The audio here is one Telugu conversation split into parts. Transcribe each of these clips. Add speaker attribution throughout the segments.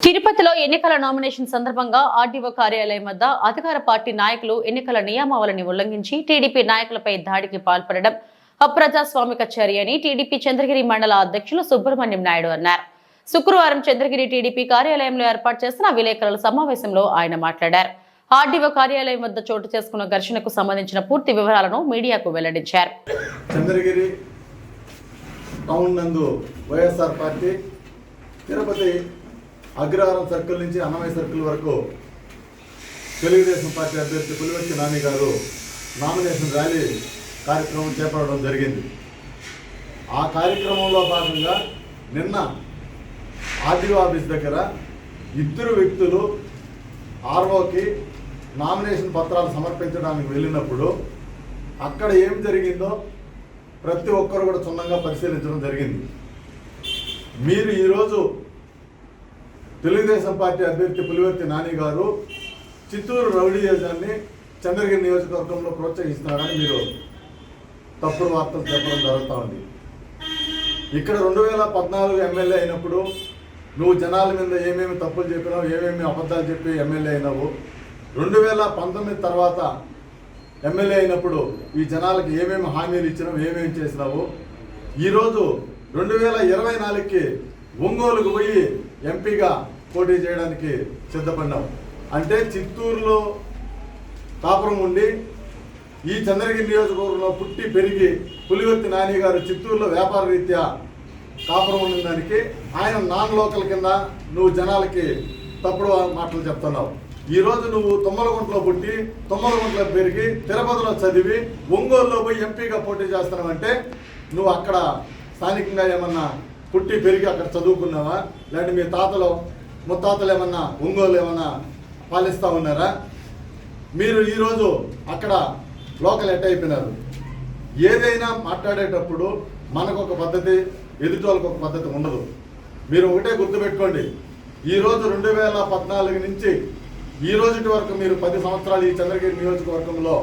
Speaker 1: తిరుపతిలో ఎన్నికల నామినేషన్ సందర్భంగా ఆర్డీఓ కార్యాలయం వద్ద అధికార పార్టీ నాయకులు ఎన్నికల నియమావళిని ఉల్లంఘించి టీడీపీ నాయకులపై దాడికి పాల్పడడం అప్రజాస్వామిక చర్య అని టీడీపీ చంద్రగిరి మండల అధ్యక్షులు సుబ్రహ్మణ్యం నాయుడు అన్నారు. శుక్రవారం చంద్రగిరి టీడీపీ కార్యాలయంలో ఏర్పాటు చేసిన విలేకరుల సమావేశంలో ఆయన మాట్లాడారు. ఆర్డీఓ కార్యాలయం వద్ద చోటు చేసుకున్న ఘర్షణకు సంబంధించిన పూర్తి వివరాలను మీడియాకు వెల్లడించారు.
Speaker 2: Chandragiri YSR party Tirupati Agraharam circle నుంచి అన్నమయ్య సర్కిల్ వరకు తెలుగుదేశం పార్టీ అభ్యర్థి పులివెత్తి నాని గారు నామినేషన్ ర్యాలీ కార్యక్రమం చేపట్టడం జరిగింది. ఆ కార్యక్రమంలో భాగంగా నిన్న ఆర్డీఓ ఆఫీస్ దగ్గర ఇద్దరు వ్యక్తులు ఆర్ఓకి నామినేషన్ పత్రాలు సమర్పించడానికి వెళ్ళినప్పుడు అక్కడ ఏం జరిగిందో ప్రతి ఒక్కరు కూడా క్షుణ్ణంగా పరిశీలించడం జరిగింది. మీరు ఈరోజు తెలుగుదేశం పార్టీ అభ్యర్థి పులివర్తి నాని గారు చిత్తూరు రౌడీజాన్ని చంద్రగిరి నియోజకవర్గంలో ప్రోత్సహిస్తున్నారని మీరు తప్పుడు వార్తలు చెప్పడం జరుగుతూ ఉంది. ఇక్కడ రెండు వేల పద్నాలుగు ఎమ్మెల్యే అయినప్పుడు నువ్వు జనాల మీద ఏమేమి తప్పులు చెప్పినావు ఏమేమి అబద్ధాలు చెప్పి ఎమ్మెల్యే అయినావు. రెండు వేల పంతొమ్మిది తర్వాత ఎమ్మెల్యే అయినప్పుడు ఈ జనాలకు ఏమేమి హామీలు ఇచ్చినావు ఏమేమి చేసినావు? ఈరోజు రెండు వేల ఇరవై నాలుగుకి ఒంగోలుకు పోయి ఎంపీగా పోటీ చేయడానికి సిద్ధపడ్డాం. అంటే చిత్తూరులో కాపురం ఉండి ఈ చంద్రగిరి నియోజకవర్గంలో పుట్టి పెరిగి పులివర్తి నాని గారు చిత్తూరులో వ్యాపార రీత్యా కాపురం ఉన్న దానికి ఆయన నాన్ లోకల్ కింద నువ్వు జనాలకి తప్పుడు మాటలు చెప్తున్నావు. ఈరోజు నువ్వు తుమ్మలగుంటలో పుట్టి తుమ్మలగుంటలో పెరిగి తిరుపతిలో చదివి ఒంగోలులో పోయి ఎంపీగా పోటీ చేస్తున్నావంటే నువ్వు అక్కడ స్థానికంగా ఏమన్నా పుట్టి పెరిగి అక్కడ చదువుకున్నావా? లేదంటే మీ తాతలు ముత్తాతలు ఏమన్నా ఒంగోలు ఏమన్నా పాలిస్తూ ఉన్నారా? మీరు ఈరోజు అక్కడ లోకల్ ఎట్ అయిపోయినారు. ఏదైనా మాట్లాడేటప్పుడు మనకు ఒక పద్ధతి ఎదుటి ఒక పద్ధతి ఉండదు. మీరు ఒకటే గుర్తుపెట్టుకోండి. ఈరోజు రెండు వేల పద్నాలుగు నుంచి ఈ రోజుటి వరకు మీరు పది సంవత్సరాలు ఈ చంద్రగిరి నియోజకవర్గంలో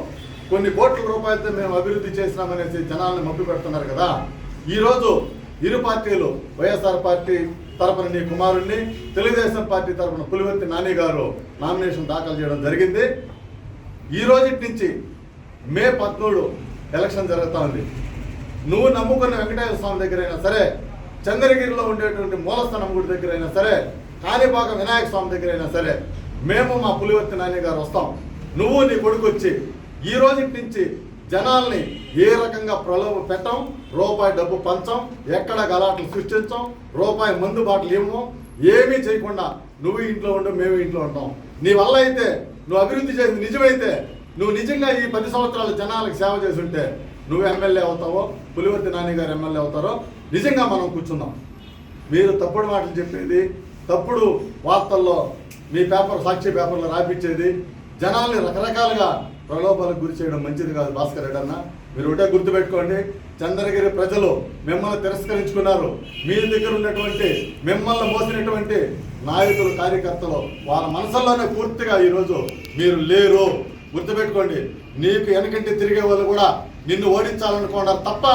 Speaker 2: కొన్ని కోట్ల రూపాయలతో మేము అభివృద్ధి చేసినామనేసి జనాలను మభ్య పెడుతున్నారు కదా. ఈరోజు ఇరు పార్టీలు వైఎస్ఆర్ పార్టీ తరపున నీ కుమారుణ్ణి తెలుగుదేశం పార్టీ తరపున పులివర్తి నాని గారు నామినేషన్ దాఖలు చేయడం జరిగింది. ఈ రోజు నుంచి మే పద్మూడు ఎలక్షన్ జరుగుతూ ఉంది. నువ్వు నమ్ముకున్న వెంకటేశ్వర స్వామి దగ్గర అయినా సరే చంద్రగిరిలో ఉండేటువంటి మూలస్థానం గుడి దగ్గరైనా సరే కాణిపాక వినాయక స్వామి దగ్గర అయినా సరే మేము మా పులివర్తి నాని గారు వస్తాం. నువ్వు నీ కొడుకు వచ్చి ఈ రోజు నుంచి జనాల్ని ఏ రకంగా ప్రలోభ పెట్టం? రూపాయి డబ్బు పంచం? ఎక్కడ గలాట్లు సృష్టించం? రూపాయి మందు బాటలు ఇవ్వము? ఏమీ చేయకుండా నువ్వు ఇంట్లో ఉండు మేము ఇంట్లో ఉంటాం. నీ వల్ల అయితే నువ్వు అభివృద్ధి చేసి నిజమైతే నువ్వు నిజంగా ఈ పది సంవత్సరాలు జనాలకు సేవ చేసి ఉంటే నువ్వు ఎమ్మెల్యే అవుతావో పులివర్తి నాని గారు ఎమ్మెల్యే అవుతారో నిజంగా మనం కూర్చున్నాం. మీరు తప్పుడు మాటలు చెప్పేది తప్పుడు వార్తల్లో మీ పేపర్ సాక్షి పేపర్లో రాపించేది జనాల్ని రకరకాలుగా ప్రలోభాలకు గురి చేయడం మంచిది కాదు భాస్కర్ రెడ్డి అన్న. మీరు ఒకటే గుర్తుపెట్టుకోండి చంద్రగిరి ప్రజలు మిమ్మల్ని తిరస్కరించుకున్నారు. మీ దగ్గర ఉన్నటువంటి మిమ్మల్ని మోసినటువంటి నాయకులు కార్యకర్తలు వాళ్ళ మనసుల్లోనే పూర్తిగా ఈరోజు మీరు లేరు. గుర్తుపెట్టుకోండి నీకు వెనకంటి తిరిగే వాళ్ళు కూడా నిన్ను ఓడించాలనుకున్నారు తప్ప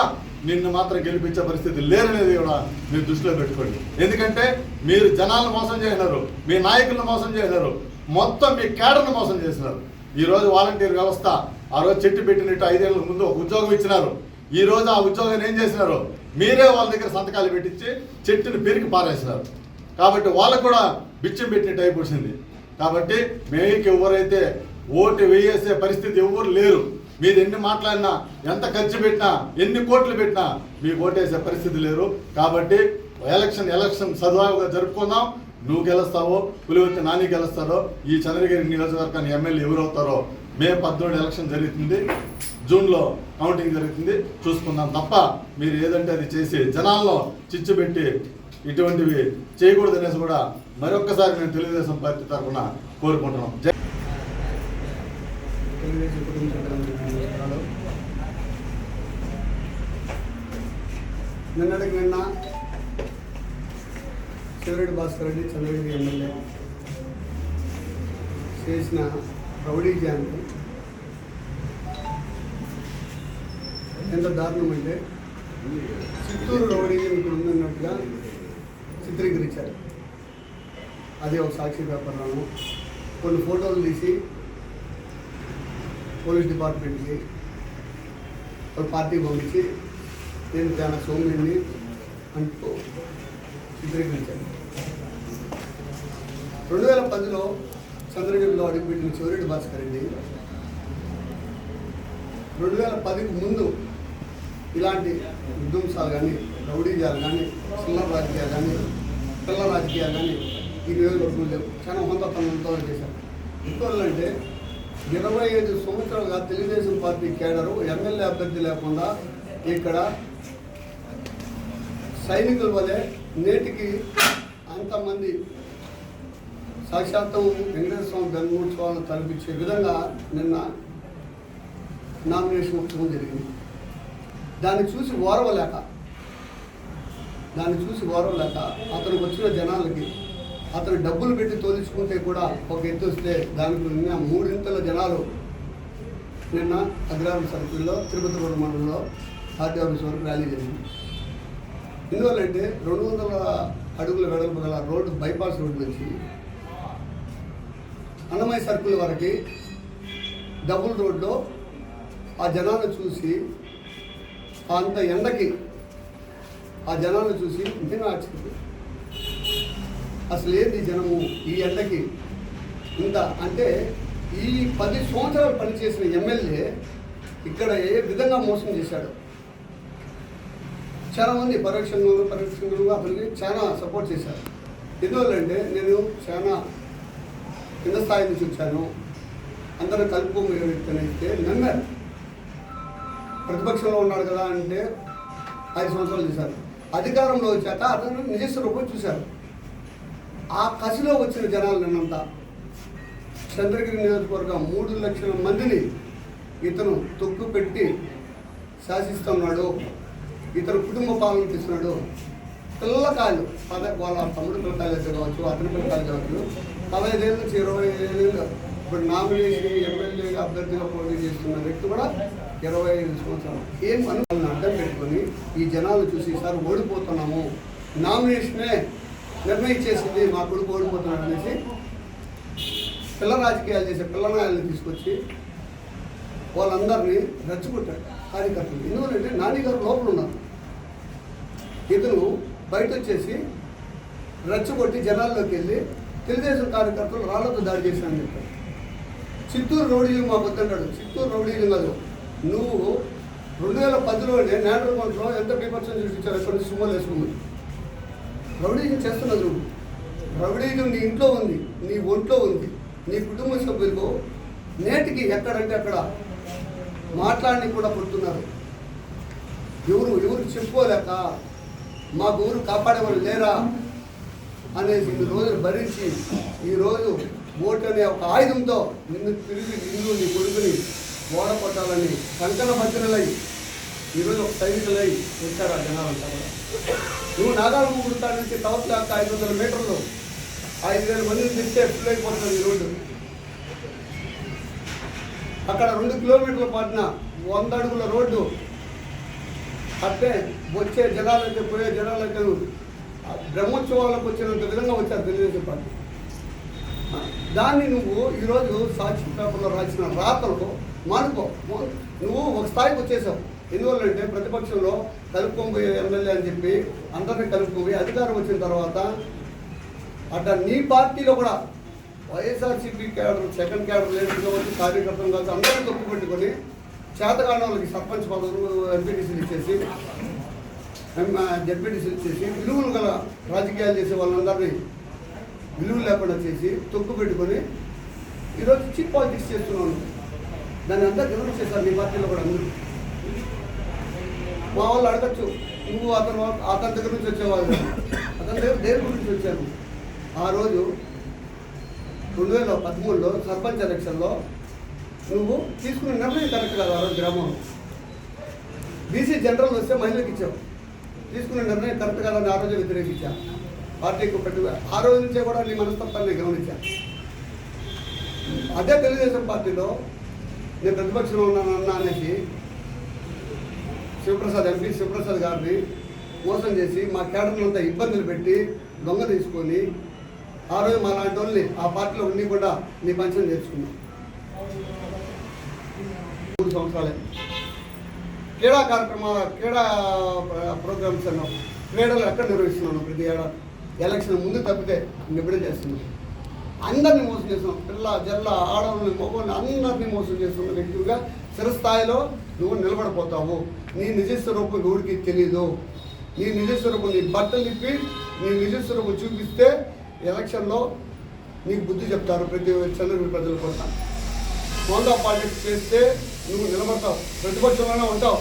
Speaker 2: నిన్ను మాత్రం గెలిపించే పరిస్థితి లేరనేది కూడా మీరు దృష్టిలో పెట్టుకోండి. ఎందుకంటే మీరు జనాలను మోసం చేసినారు మీ నాయకులను మోసం చేసినారు మొత్తం మీ కేడర్ను మోసం చేసినారు. ఈరోజు వాలంటీర్ వ్యవస్థ ఆ రోజు చెట్టు పెట్టినట్టు ఐదేళ్ళ ముందు ఒక ఉద్యోగం ఇచ్చినారు. ఈ రోజు ఆ ఉద్యోగాన్ని ఏం చేసినారు? మీరే వాళ్ళ దగ్గర సంతకాలు పెట్టించి చెట్టుని పెరిగి పారేసినారు. కాబట్టి వాళ్ళకు కూడా బిచ్చం పెట్టినట్టు అయిపోయింది కాబట్టి మేకి ఎవరైతే ఓటు వేయేసే పరిస్థితి ఎవరు లేరు. మీరు ఎన్ని మాట్లాడినా ఎంత ఖర్చు పెట్టినా ఎన్ని కోట్లు పెట్టినా మీకు ఓటేసే పరిస్థితి లేరు. కాబట్టి ఎలక్షన్ ఎలక్షన్ సదువుగా జరుపుకుందాం. నువ్వు గెలుస్తావో పులివెత్తి నాని గెలుస్తారో ఈ చంద్రగిరి నియోజకవర్గాన్ని ఎమ్మెల్యే ఎవరవుతారో మే పద్నాలుగు ఎలక్షన్ జరుగుతుంది. జూన్లో కౌంటింగ్ జరుగుతుంది. చూసుకుందాం తప్ప మీరు ఏదంటే అది చేసి జనాల్లో చిచ్చు పెట్టి ఇటువంటివి చేయకూడదనేసి కూడా మరొక్కసారి నేను తెలుగుదేశం పార్టీ తరఫున కోరుకుంటున్నాం. జై
Speaker 3: నిన్నటికి నిన్న శివరెడ్డి భాస్కర్ రెడ్డి చంద్రగిరి ఎమ్మెల్యే. చేసిన రౌడీ జాన్ని ఎంత దారుణం అంటే చిత్తూరు రౌడీ ఇక్కడ ఉందన్నట్టుగా చిత్రీకరించారు. అది ఒక సాక్షి పేపర్లోను కొన్ని ఫోటోలు తీసి పోలీస్ డిపార్ట్మెంట్కి ఒక పార్టీ పంపించి నేను చాలా సోమ్యుడిని అంటూ చిత్రీకరించాను రెండు వేల పదిలో చంద్రగిరిలో అడుగుపెట్టిన చివరెడ్డి భాస్కర్ రెడ్డి రెండు వేల పదికి ముందు ఇలాంటి విధ్వంసాలు కానీ రౌడీజాలు కానీ చిల్లర రాజకీయాలు కానీ పిల్లల రాజకీయాలు కానీ ఈ నియోజకవర్గం లేవు. చాలా హోందాతనంతో చేశారు. ఎందువల్లంటే ఇరవై ఐదు సంవత్సరాలుగా తెలుగుదేశం పార్టీ కేడరు ఎమ్మెల్యే అభ్యర్థి లేకుండా ఇక్కడ సైనికుల వలె నేటికి అంతమంది సాక్షాత్తం వెంకటేశ్వర స్వామి బ్రహ్మోత్సవాలను తలపించే విధంగా నిన్న నామినేషన్ ఉత్సవం జరిగింది. దాన్ని చూసి ఓరవలేక దాన్ని చూసి ఓరవలేక అతను వచ్చిన జనాలకి అతను డబ్బులు పెట్టి తోలించుకుంటే కూడా ఒక ఎత్తు వస్తే దానికి నిన్న మూడింతల జనాలు నిన్న అగ్రహారం సర్కిల్లో తిరుపతి మండలంలో ఆర్టీ ఆఫీస్ వరకు ర్యాలీ జరిగింది. ఎందువల్లంటే రెండు వందల అడుగుల వెడల్పు గల రోడ్డు బైపాస్ రోడ్డు నుంచి అన్నమయ్య సర్కిల్ వరకు డబుల్ రోడ్లో ఆ జనాలను చూసి అంత ఎండకి ఆ జనాలను చూసి నేను ఆశ్చర్యం. అసలు ఏంది జనము ఈ ఎండకి? ఇంత అంటే ఈ పది సంవత్సరాలు పనిచేసిన ఎమ్మెల్యే ఇక్కడ ఏ విధంగా మోసం చేశాడు? చాలా మంది పరోక్షంగా పరోక్షంగా అతనికి చాలా సపోర్ట్ చేశారు. ఎందువల్లంటే నేను చాలా కింద స్థాయి నుంచి వచ్చాను. అందరూ కలుపు వ్యక్తినైతే నమ్మారు. ప్రతిపక్షంలో ఉన్నాడు కదా అంటే ఐదు సంవత్సరాలు చేశారు. అధికారంలో వచ్చాక అతను నిజస్వరూపం చూశారు. ఆ కసిలో వచ్చిన జనాలు నిన్నంతా. చంద్రగిరి నియోజకవర్గం మూడు లక్షల మందిని ఇతను తొక్కు పెట్టి శాసిస్తున్నాడు ఇతను కుటుంబ పాలన తీసుకున్నాడు. పిల్లకాయలు పద వాళ్ళ తమ్ముడు పిల్లకాయలు కావచ్చు అతని పిల్లకాయలు కావచ్చు. పదహైదేళ్ళ నుంచి ఇరవై ఐదేళ్ళు ఇప్పుడు నామినేషన్ ఎమ్మెల్యేగా అభ్యర్థిగా పోటీ చేస్తున్న వ్యక్తి కూడా ఇరవై ఐదు సంవత్సరాలు. ఏం అనుభవాలను అడ్డం పెట్టుకొని ఈ జనాలు చూసి సార్ ఓడిపోతున్నాము. నామినేషనే నిర్ణయించేసింది మా కొడుకు ఓడిపోతున్నాడు అనేసి పిల్ల రాజకీయాలు చేసే పిల్లనాయాలను తీసుకొచ్చి వాళ్ళందరినీ రెచ్చగొట్టాడు. కార్యకర్తలు. ఎందుకంటే నాని లోపల ఉన్నారు ఇతను బయట వచ్చేసి రెచ్చగొట్టి జనాల్లోకి వెళ్ళి తెలుగుదేశం కార్యకర్తలు రాళ్ళతో దాడి చేశానని చెప్పారు. చిత్తూరు రౌడీలు మాకు వద్దంటాడు చిత్తూరు రౌడీలు కాదు. నువ్వు రెండు వేల పదిలోనే నేటర్కొండలో ఎంత బీభత్సం చూపించారు? ఎక్కడ సుమ్మలు వేసుకుని రౌడీజం చేస్తున్నది నువ్వు రౌడీజం నీ ఇంట్లో ఉంది నీ ఒంట్లో ఉంది నీ కుటుంబ సభ్యులకు నేటికి ఎక్కడంటే అక్కడ మాట్లాడి కూడా కొడుతున్నారు. ఎవరు ఎవరు చెప్పుకోలేక మాకు ఊరు కాపాడేవాళ్ళు లేరా అనేసి ఇన్ని రోజులు భరించి ఈరోజు ఓటు అనే ఒక ఆయుధంతో నిన్ను తిరిగి నిన్ను నీ కొడుకుని ఓడగొట్టాలని కంకణ భద్రలై ఈరోజు ఒక సైనికులై వచ్చారు ఆ జనాలంతా నువ్వు నాగాలు ఊరుతా నుంచి తవట్లాక ఐదు వందల మీటర్లు ఐదు వేల మందిని తింటే ఫుల్ అయిపోతుంది ఈ రోడ్డు. అక్కడ రెండు కిలోమీటర్ల పాటున వంద అడుగుల రోడ్డు అట్టే వచ్చే జనాలైతే పోయే జనాలైతే ఆ బ్రహ్మోత్సవాలకు వచ్చినంత విధంగా వచ్చారు తెలుగుదేశం పార్టీ. దాన్ని నువ్వు ఈరోజు సాక్షి పేపర్లో రాసిన రాతలు మానుకో. నువ్వు ఒక స్థాయికి వచ్చేసావు. ఎందువల్లంటే ప్రతిపక్షంలో కలుపుకోబోయే ఎమ్మెల్యే అని చెప్పి అందరినీ కలుపుకోబోయి అధికారం వచ్చిన తర్వాత అట్ట నీ పార్టీలో కూడా వైఎస్ఆర్సీపీ క్యాడర్ సెకండ్ క్యాడర్ లేడీస్లో వచ్చి కార్యకర్తలు కాదు అందరూ తప్పు పెట్టుకొని చేతకాని వాళ్ళకి సర్పంచ్ పదవులు ఎంపీటీసీలు ఇచ్చేసి జడ్పీటీసీలు ఇచ్చేసి విలువలు గల రాజకీయాలు చేసే వాళ్ళందరినీ విలువలు లేకుండా చేసి తొక్కు పెట్టుకొని ఈరోజు చీప్ పాలిటిక్స్ చేస్తున్నాను. దాన్ని అంతా గమనించేశారు మీ పార్టీలో కూడా అందరూ. మా వాళ్ళు అడగచ్చు నువ్వు అతను అతని దగ్గర నుంచి వచ్చేవాళ్ళు. అతని దగ్గర దేని గురించి వచ్చాను ఆ రోజు రెండు వేల పదమూడులో సర్పంచ్ ఎలక్షన్లో నువ్వు తీసుకున్న నిర్ణయం కరెక్ట్ కాదు ఆ రోజు గ్రామంలో బీసీ జనరల్ వస్తే మహిళలకు ఇచ్చావు తీసుకున్న నిర్ణయం కరెక్ట్ కాదని ఆ రోజు వ్యతిరేకించా. పార్టీకి పెట్టి ఆ రోజు నుంచే కూడా నీ మనస్తత్వాన్ని గమనించా. అదే తెలుగుదేశం పార్టీలో నేను ప్రతిపక్షంలో ఉన్నానన్నా అనేసి శివప్రసాద్ ఎంపీ శివప్రసాద్ గారిని మోసం చేసి మా కేడర్లంతా ఇబ్బందులు పెట్టి దొంగ తీసుకొని ఆ రోజు మా లాంటి వాళ్ళని ఆ పార్టీలో ఉండి కూడా నీ పంచం నేర్చుకున్నాం. మూడు సంవత్సరాలే. క్రీడా కార్యక్రమాల క్రీడా ప్రోగ్రామ్స్ అన్నాం క్రీడలు ఎక్కడ నిర్వహిస్తున్నాను ప్రతి ఏడాది. ఎలక్షన్ ముందు తప్పితే ఇంకెప్పుడే చేస్తున్నాం. అందరినీ మోసం చేస్తున్నాం. పిల్ల జల్ల ఆడవాళ్ళని మగవాళ్ళని అందరినీ మోసం చేస్తున్న వ్యక్తిగా చిరస్థాయిలో నువ్వు నిలబడిపోతావు. నీ నిజస్వరూపం ఎవరికి తెలీదు. నీ నిజస్వరూపం నీ బట్టలు ఇప్పి నీ నిజస్వరూపం చూపిస్తే ఎలక్షన్లో నీకు బుద్ధి చెప్తారు ప్రతి చంద్రగిరి ప్రజలు కూడా హోండా పాలిటిక్స్ చేస్తే నువ్వు నిలబడతావు. ప్రతిపక్షంలోనే ఉంటావు.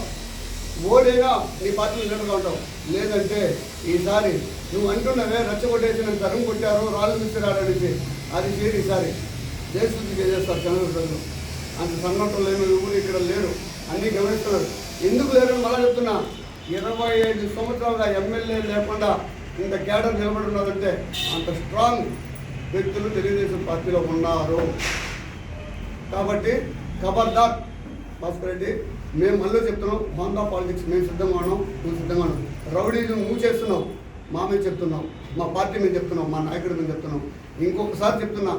Speaker 3: ఓడైనా నీ పార్టీలో లీడర్గా ఉంటావు. లేదంటే ఈసారి నువ్వు అంటున్నవే రచ్చగొట్టేసి నన్ను తరం కొట్టారు రాళ్ళు తీసుకురాడనేసి అది చేయరు ఈసారి. దేశశుద్ధి చేసేస్తారు చంద్రబాబు ప్రజలు అంత సన్నట్టలు లేని నువ్వు ఇక్కడ లేరు. అన్నీ గమనిస్తున్నారు. ఎందుకు లేరు అని మళ్ళా చెప్తున్నా. ఇరవై ఐదు సంవత్సరాలుగా ఎమ్మెల్యే లేకుండా ఇంత కేడర్ నిలబడున్నదంటే అంత స్ట్రాంగ్ వ్యక్తులు తెలుగుదేశం పార్టీలో ఉన్నారు. కాబట్టి ఖబర్దార్ భాస్కర్ రెడ్డి మేము మళ్ళీ చెప్తున్నాం హోండా పాలిటిక్స్ మేము సిద్ధంగా ఉన్నాం మేము సిద్ధంగా ఉన్నాం రౌడీలు నువ్వు చేస్తున్నావు మా మీద చెప్తున్నాం మా పార్టీ మీద చెప్తున్నాం మా నాయకుడి మీద చెప్తున్నాం ఇంకొకసారి చెప్తున్నా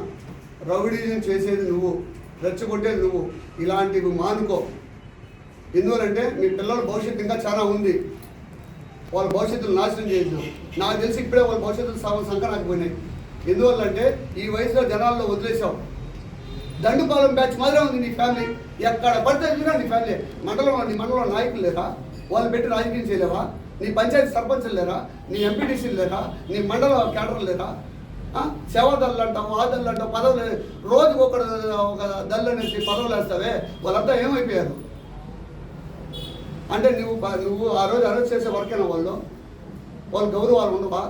Speaker 3: రౌడీజం చేసేది నువ్వు రెచ్చగొట్టేది నువ్వు ఇలాంటివి మానుకో. ఎందువలంటే మీ పిల్లల భవిష్యత్తు ఇంకా చాలా ఉంది. వాళ్ళ భవిష్యత్తును నాశనం చేయొద్దు. నాకు తెలిసి ఇప్పుడే వాళ్ళ భవిష్యత్తులు సగం సంకరాకపోయినాయి పోయినాయి. ఎందువల్లంటే ఈ వయసులో జనాల్లో వదిలేసావు దండుపాలెం బ్యాచ్ మాత్రమే ఉంది నీ ఫ్యామిలీ. ఎక్కడ పడితే చూసినా నీ ఫ్యామిలీ. మండలంలో నీ మండలంలో నాయకులు లేరా? వాళ్ళు పెట్టి రాజకీయం చేయలేవా నీ పంచాయతీ సర్పంచులు లేరా? నీ ఎంపీటీసీలు లేరా? నీ మండల క్యాడర్లు లేరా? సేవాదళ్ళు అంటావు? ఆ దళ్ళు అంటావు? పదవులు రోజు ఒక దళ్ళు అనేసి పదవులు వేస్తావే? వాళ్ళంతా ఏమైపోయారు? అంటే నువ్వు నువ్వు ఆ రోజు అరెస్ట్ చేసే వర్కేనా వాళ్ళు వాళ్ళ గౌరవాలు ఉండవా?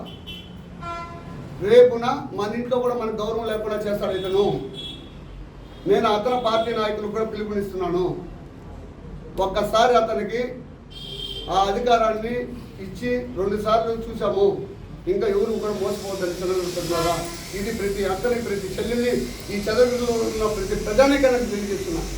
Speaker 3: రేపున మన ఇంట్లో కూడా మనకు గౌరవం లేకుండా చేస్తాడు ఇతను. నేను అతని పార్టీ నాయకులు కూడా పిలుపునిస్తున్నాను. ఒక్కసారి అతనికి ఆ అధికారాన్ని ఇచ్చి రెండు సార్లు చూసాము ఇంకా ఎవరు కూడా మోసపోతుంది చంద్రబాబు ఇది ప్రతి అక్కని ప్రతి చెల్లిని ఈ చంద్రబాబు ఉన్న ప్రతి ప్రజానికానికి తెలియజేస్తున్నాను